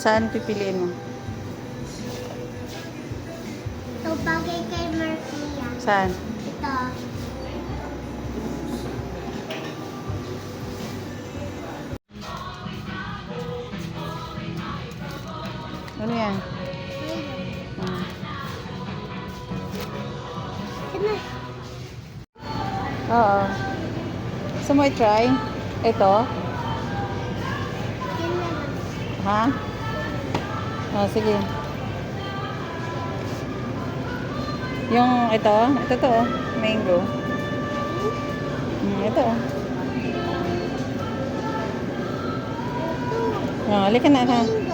Saan pipiliin mo? Ito bagay kay Marcia. Saan? Ito. Ano yan? Ito. Oo. Gusto mo i-try? Ito? Yan naman. Ha? Oh, sige. Yung ito? Ito to, oh. Mango. Mm, ito. oh. Oh, halika na ka.